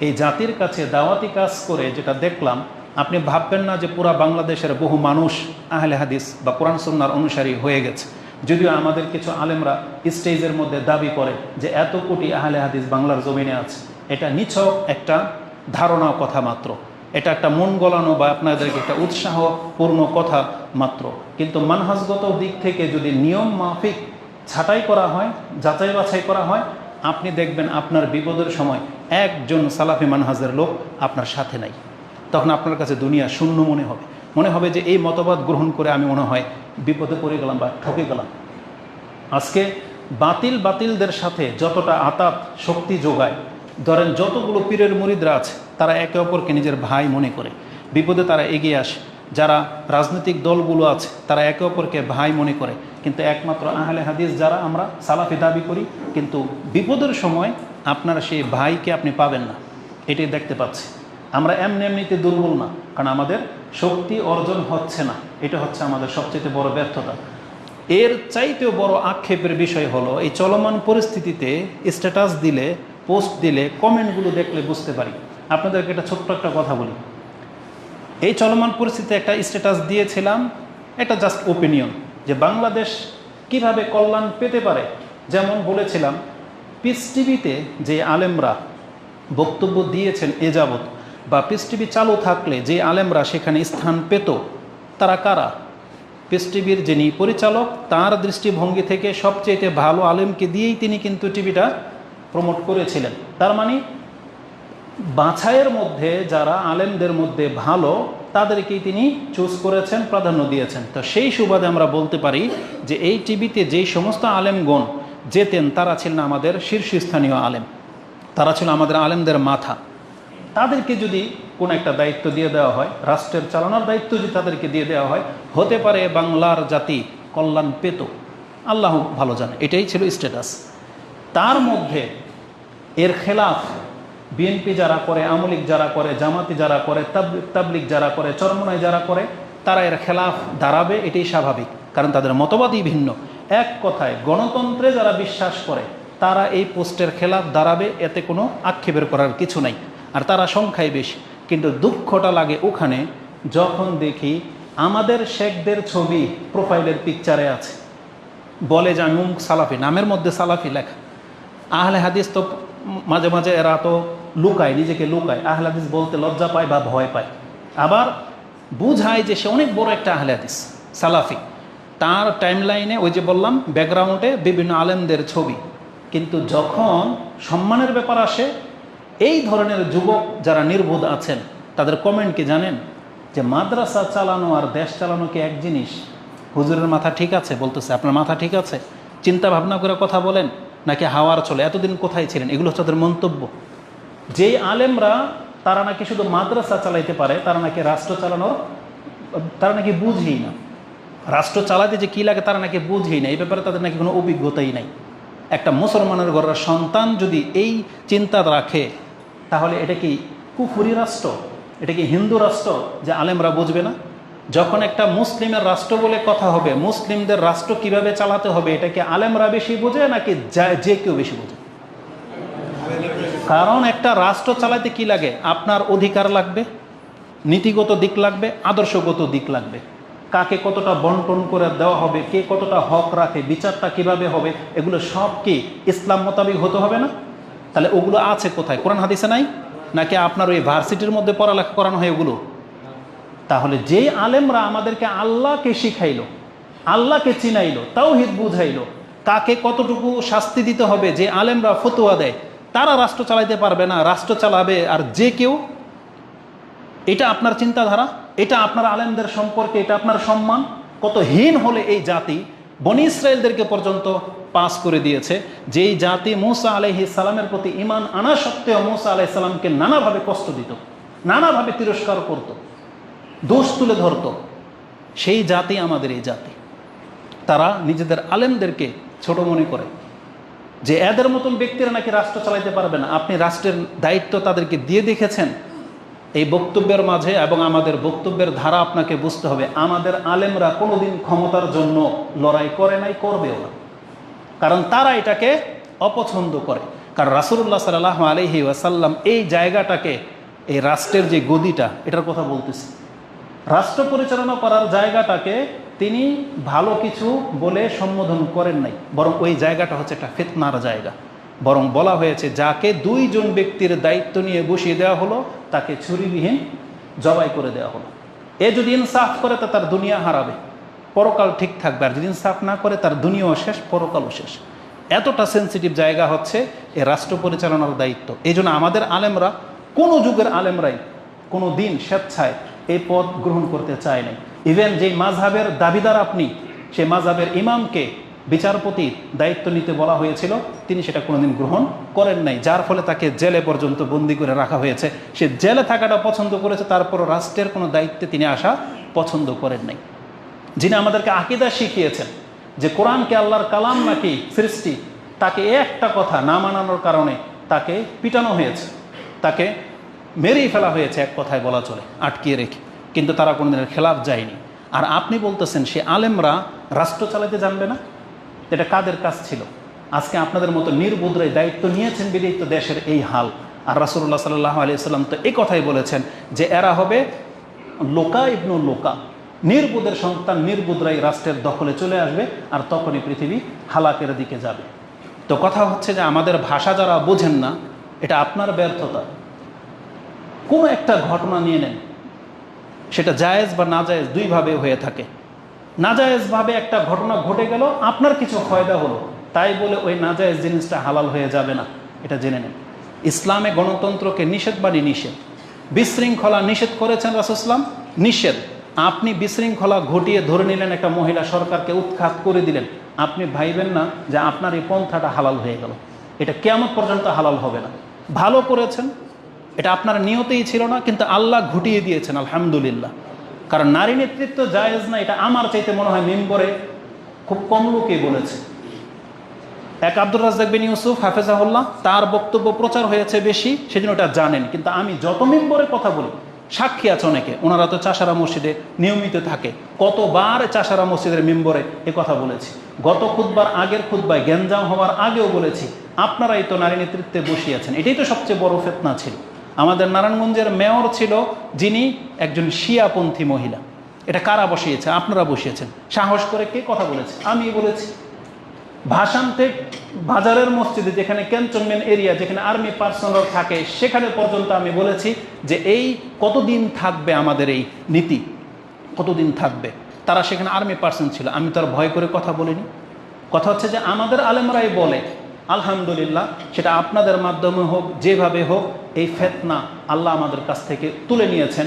এই জাতির কাছে দাওয়াতি কাজ করে যেটা দেখলাম, আপনি ভাববেন না যে পুরা বাংলাদেশের বহু মানুষ আহলে হাদিস বা কোরআন সন্ন্যার অনুসারী হয়ে গেছে। যদিও আমাদের কিছু আলেমরা স্টেজের মধ্যে দাবি করে যে এত কোটি আহলে হাদিস বাংলার জমিনে আছে। এটা নিছক একটা ধারণা কথা মাত্র। এটা একটা মন গলানো বা আপনাদেরকে একটা উৎসাহপূর্ণ কথা মাত্র। কিন্তু মানহাজগত দিক থেকে যদি নিয়ম মাফিক ছাঁটাই করা হয় যাচাই বাছাই করা হয়, আপনি দেখবেন আপনার বিপদের সময় একজন সালাফি মানহাজের লোক আপনার সাথে নাই। তখন আপনার কাছে দুনিয়া শূন্য মনে হবে। মনে হবে যে এই মতবাদ গ্রহণ করে আমি মনে হয় বিপদে পড়ে গেলাম বা ঠকে গেলাম। আজকে বাতিল বাতিলদের সাথে যতটা আতাত শক্তি যোগায়, ধরেন যতগুলো পীরের মুরিদরা আছে, তারা একে অপরকে নিজের ভাই মনে করে। বিপদে তারা এগিয়ে আসে। যারা রাজনৈতিক দলগুলো আছে, তারা একে অপরকে ভাই মনে করে। কিন্তু একমাত্র আহলে হাদিস যারা, আমরা সালাফি দাবি করি, কিন্তু বিপদের সময় আপনার সেই ভাইকে আপনি পাবেন না। এটাই দেখতে পাচ্ছি। আমরা এমনি এমনিতে দুর্বল না, কারণ আমাদের শক্তি অর্জন হচ্ছে না। এটা হচ্ছে আমাদের সবচেয়ে বড় ব্যর্থতা। এর চাইতেও বড় আক্ষেপের বিষয় হলো, এই চলমান পরিস্থিতিতে স্ট্যাটাস দিলে পোস্ট দিলে কমেন্টগুলো দেখলে বুঝতে পারি। আপনাদেরকে একটা ছোট্ট একটা কথা বলি। এই চলমান পরিস্থিতিতে একটা স্ট্যাটাস দিয়েছিলাম, এটা জাস্ট ওপিনিয়ন যে বাংলাদেশ কীভাবে কল্যাণ পেতে পারে? যেমন বলেছিলাম পিস টিভিতে যে আলেমরা বক্তব্য দিয়েছেন এ যাবৎ, বা পিস টিভি চালু থাকলে যে আলেমরা সেখানে স্থান পেত, তারা কারা? পিস টিভির যিনি পরিচালক, তার দৃষ্টিভঙ্গি থেকে সবচেয়ে ভালো আলেমকে দিয়েই তিনি কিন্তু টিভিটা প্রমোট করেছিলেন। তার মানে বাছাইয়ের মধ্যে যারা আলেমদের মধ্যে ভালো, তাদেরকেই তিনি চুজ করেছেন, প্রাধান্য দিয়েছেন। তো সেই সুবাদে আমরা বলতে পারি যে এই টিভিতে যেই সমস্ত আলেমগণ যেতেন, তারা ছিলেন আমাদের শীর্ষস্থানীয় আলেম। তারা ছিল আমাদের আলেমদের মাথা। তাদেরকে যদি কোনো একটা দায়িত্ব দিয়ে দেওয়া হয়, রাষ্ট্রের চালানোর দায়িত্ব যদি তাদেরকে দিয়ে দেওয়া হয়, হতে পারে বাংলার জাতি কল্যাণ পেত। আল্লাহ ভালো জানে, এটাই ছিল স্ট্যাটাস তার মধ্যে এর খেলাফ, বিএনপি যারা করে, আমলিক যারা করে, জামাতি যারা করে তাবলিক যারা করে চরমনায় যারা করে, তারা এর খেলাফ দাঁড়াবে, এটাই স্বাভাবিক। কারণ তাদের মতবাদই ভিন্ন। এক কথায় গণতন্ত্রে যারা বিশ্বাস করে, তারা এই পোস্টের খেলাফ দাঁড়াবে, এতে কোনো আক্ষেপের করার কিছু নাই। আর তারা সংখ্যায় বেশি, কিন্তু দুঃখটা লাগে ওখানে যখন দেখি আমাদের শেখদের ছবি প্রোফাইলের পিকচারে আছে। বলে যে আমি সালাফি, নামের মধ্যে সালাফি লেখা। আহলে হাদিস তো মাঝে মাঝে এরা তো লুকায়, নিজেকে লুকায়। আহলে হাদিস বলতে লজ্জা পায় বা ভয় পায়। আবার বুঝায় যে সে অনেক বড় একটা আহলে হাদিস, সালাফি। তার টাইমলাইনে ওই যে বললাম ব্যাকগ্রাউন্ডে বিভিন্ন আলেমদের ছবি। কিন্তু যখন সম্মানের ব্যাপার আসে, এই ধরনের যুবক যারা নির্বোধ আছেন, তাদের কমেন্ট কি জানেন? যে মাদ্রাসা চালানো আর দেশ চালানো কি এক জিনিস? হুজুরের মাথা ঠিক আছে, বলতেছে, আপনার মাথা ঠিক আছে? চিন্তা ভাবনা করে কথা বলেন, নাকি হাওয়ার চলে? এতদিন কোথায় ছিলেন? এগুলো হচ্ছে তাদের মন্তব্য। যেই আলেমরা, তারা নাকি শুধু মাদ্রাসা চালাইতে পারে, তারা নাকি রাষ্ট্র চালানোর, তারা নাকি বুঝেই না। রাষ্ট্র চালাতে যে কী লাগে তারা নাকি বুঝেই না এই ব্যাপারে তাদের নাকি কোনো অভিজ্ঞতাই নাই। একটা মুসলমানের ঘরের সন্তান যদি এই চিন্তা রাখে, তাহলে এটা কি কুফুরি রাষ্ট্র? এটা কি হিন্দু রাষ্ট্র যে আলেমরা বুঝবে না? যখন একটা মুসলিমের রাষ্ট্র বলে কথা হবে, মুসলিমদের রাষ্ট্র কীভাবে চালাতে হবে, এটা কি আলেমরা বেশি বোঝে নাকি যে কেউ বেশি বোঝে? কারণ একটা রাষ্ট্র চালাতে কি লাগে? আপনার অধিকার লাগবে, নীতিগত দিক লাগবে, আদর্শগত দিক লাগবে। কাকে কতটা বন্টন করে দেওয়া হবে, কে কতটা হক রাখে, বিচারটা কীভাবে হবে, এগুলো সব কি ইসলাম মোতাবিক হতে হবে না? তাহলে ওগুলো আছে কোথায়? কোরআন হাদিসে নাই? নাকি আপনার ওই ভার্সিটির মধ্যে পড়ালেখা করানো হয় ওগুলো? তাহলে যে আলেমরা আমাদেরকে আল্লাহকে শিখাইলো, আল্লাহকে চিনাইলো, তাওহিদ বুঝাইলো, কাকে কতটুকু শাস্তি দিতে হবে, যে আলেমরা ফতুয়া দেয়, তারা রাষ্ট্র চালাইতে পারবে না, রাষ্ট্র চালাবে, আর যে কেউ, এটা আপনার চিন্তাধারা? এটা আপনার আলেমদের সম্পর্কে, এটা আপনার সম্মান। কত হীন হলে এই জাতি বনি ইসরায়েলদেরকে পর্যন্ত পাস করে দিয়েছে। যেই জাতি মৌসা আলহি সালামের প্রতি ইমান আনা সত্ত্বেও মৌসা আলাহি সাল্লামকে নানাভাবে কষ্ট দিত, নানাভাবে তিরস্কার করত, দোষ তুলে ধরত। সেই জাতি আমাদের এই জাতি। তারা নিজেদের আলেমদেরকে ছোট মনে করে যে এদের মতন ব্যক্তিরা নাকি রাষ্ট্র চালাইতে পারবে না। আপনি রাষ্ট্রের দায়িত্ব তাদেরকে দিয়ে দেখেছেন। এই বক্তব্যের মাঝে এবং আমাদের বক্তব্যের ধারা আপনাকে বুঝতে হবে। আমাদের আলেমরা কোনোদিন ক্ষমতার জন্য লড়াই করে নাই, করবেও না। কারণ তারা এটাকে অপছন্দ করে। কারণ রাসুল্লাহ সাল্লাহ আলহি ওয়াসাল্লাম এই জায়গাটাকে, এই রাষ্ট্রের যে গদিটা, এটার কথা বলতেছি। রাষ্ট্র পরিচালনা করার জায়গাটাকে তিনি ভালো কিছু বলে সম্বোধন করেন নাই। বরং ওই জায়গাটা হচ্ছে একটা ফেতনার জায়গা। বরং বলা হয়েছে, যাকে দুইজন ব্যক্তির দায়িত্ব নিয়ে বসিয়ে দেওয়া হলো, তাকে ছুরিবিহীন জবাই করে দেওয়া হলো। এ যদি ইনসাফ করে, তা তার দুনিয়া হারাবে। পরকাল ঠিক থাকবে। আর যদি ইনসাফ না করে, তার দুনিয়াও শেষ, পরকালও শেষ। এতটা সেন্সিটিভ জায়গা হচ্ছে এ রাষ্ট্র পরিচালনার দায়িত্ব। এই জন্য আমাদের আলেমরা, কোনো যুগের আলেমরাই, কোনো দিন স্বেচ্ছায় এই পদ গ্রহণ করতে চায় নাই। ইভেন যেই মাঝহাবের দাবিদার আপনি, সেই মাঝহাবের ইমামকে বিচারপতির দায়িত্ব নিতে বলা হয়েছিল, তিনি সেটা কোনোদিন গ্রহণ করেন নাই, যার ফলে তাকে জেলে পর্যন্ত বন্দি করে রাখা হয়েছে। সে জেলে থাকাটা পছন্দ করেছে, তারপরও রাষ্ট্রের কোনো দায়িত্বে তিনি আসা পছন্দ করেন নাই। যিনি আমাদেরকে আকিদা শিখিয়েছেন যে কোরআনকে আল্লাহর কালাম নাকি সৃষ্টি, তাকে একটা কথা না মানানোর কারণে তাকে পিটানো হয়েছে, তাকে মেরেই ফেলা হয়েছে, এক কথায় বলা চলে, আটকিয়ে রেখে। কিন্তু তারা কোনোদিনের খেলাফ যায়নি। আর আপনি বলতেছেন, সে আলেমরা রাষ্ট্র চালাতে জানবে না? এটা কাদের কাজ ছিল? আজকে আপনাদের মতো নির্বুদ্রায় দায়িত্ব নিয়েছেন বিদেই তো দেশের এই হাল। আর রাসুল্লাহ সাল্লাহ আলিয়া সাল্লাম তো এই কথাই বলেছেন যে এরা হবে লোকা ইবনু লোকা। নির্বুদের সন্তান নির্বুদরাই রাষ্ট্রের দখলে চলে আসবে আর তখনই পৃথিবী হালাকের দিকে যাবে। তো কথা হচ্ছে যে আমাদের ভাষা যারা বোঝেন না, এটা আপনার ব্যর্থতা। কোনো একটা ঘটনা নিয়ে নেন, সেটা জায়েজ বা না জায়েজ দুইভাবে হয়ে থাকে। নাজায়েজভাবে একটা ঘটনা ঘটে গেল, আপনার কিছু ফয়দা হলো। তাই বলে ওই নাজায়েজ জিনিসটা হালাল হয়ে যাবে না, এটা জেনে নেন। ইসলামে গণতন্ত্রকে নিষেধ বাড়ি নিষেধ। বিশৃঙ্খলা নিষেধ করেছেন রাসুসলাম নিষেধ। আপনি বিশৃঙ্খলা ঘটিয়ে ধরে নিলেন একটা মহিলা সরকারকে উৎখাত করে দিলেন। আপনি ভাইবেন না যে আপনার এই পন্থাটা হালাল হয়ে গেল। এটা কেমন পর্যন্ত হালাল হবে না। ভালো করেছেন, এটা আপনার নিয়তেই ছিল না, কিন্তু আল্লাহ ঘটিয়ে দিয়েছেন, আলহামদুলিল্লাহ। কারণ নারী নেতৃত্ব জায়েজ না, এটা আমার চাইতে মনে হয় মেম্বরে খুব কম লোকেই বলেছে। এক আব্দুর রাজ্জাক বিন ইউসুফ, হাফেজাহুল্লাহ, তার বক্তব্য প্রচার হয়েছে বেশি, সেজন্য ওটা জানেন। কিন্তু আমি যত মেম্বরের কথা বলি, সাক্ষী আছে অনেকে, ওনারা তো চাষারা মসজিদে নিয়মিত থাকে। কতবার চাষারা মসজিদের মেম্বরে এ কথা বলেছি। গত খুদবার আগের খুদবায় গ্যাঞ্জাম হওয়ার আগেও বলেছি, আপনারাই তো নারী নেতৃত্বে বসিয়েছেন এটাই তো সবচেয়ে বড় ফেতনা ছিল। আমাদের নারায়ণগঞ্জের মেয়র ছিল যিনি একজন শিয়াপন্থী মহিলা। এটা কারা বসিয়েছে? আপনারা বসিয়েছেন। সাহস করে কে কথা বলেছে? আমি বলেছি। ভাষান্তে বাজারের মসজিদে যেখানে ক্যান্টনমেন্ট এরিয়া, যেখানে আর্মি পার্সোনাল থাকে, সেখানে পর্যন্ত আমি বলেছি যে এই কতদিন থাকবে আমাদের এই নীতি? কতদিন থাকবে? তারা সেখানে আর্মি পার্সন ছিল। আমি তার ভয় করে কথা বলিনি। কথা হচ্ছে যে আমাদের আলেমরাই বলে আলহামদুলিল্লাহ, সেটা আপনাদের মাধ্যমে হোক, যেভাবে হোক, এই ফেতনা আল্লাহ আমাদের কাছ থেকে তুলে নিয়েছেন।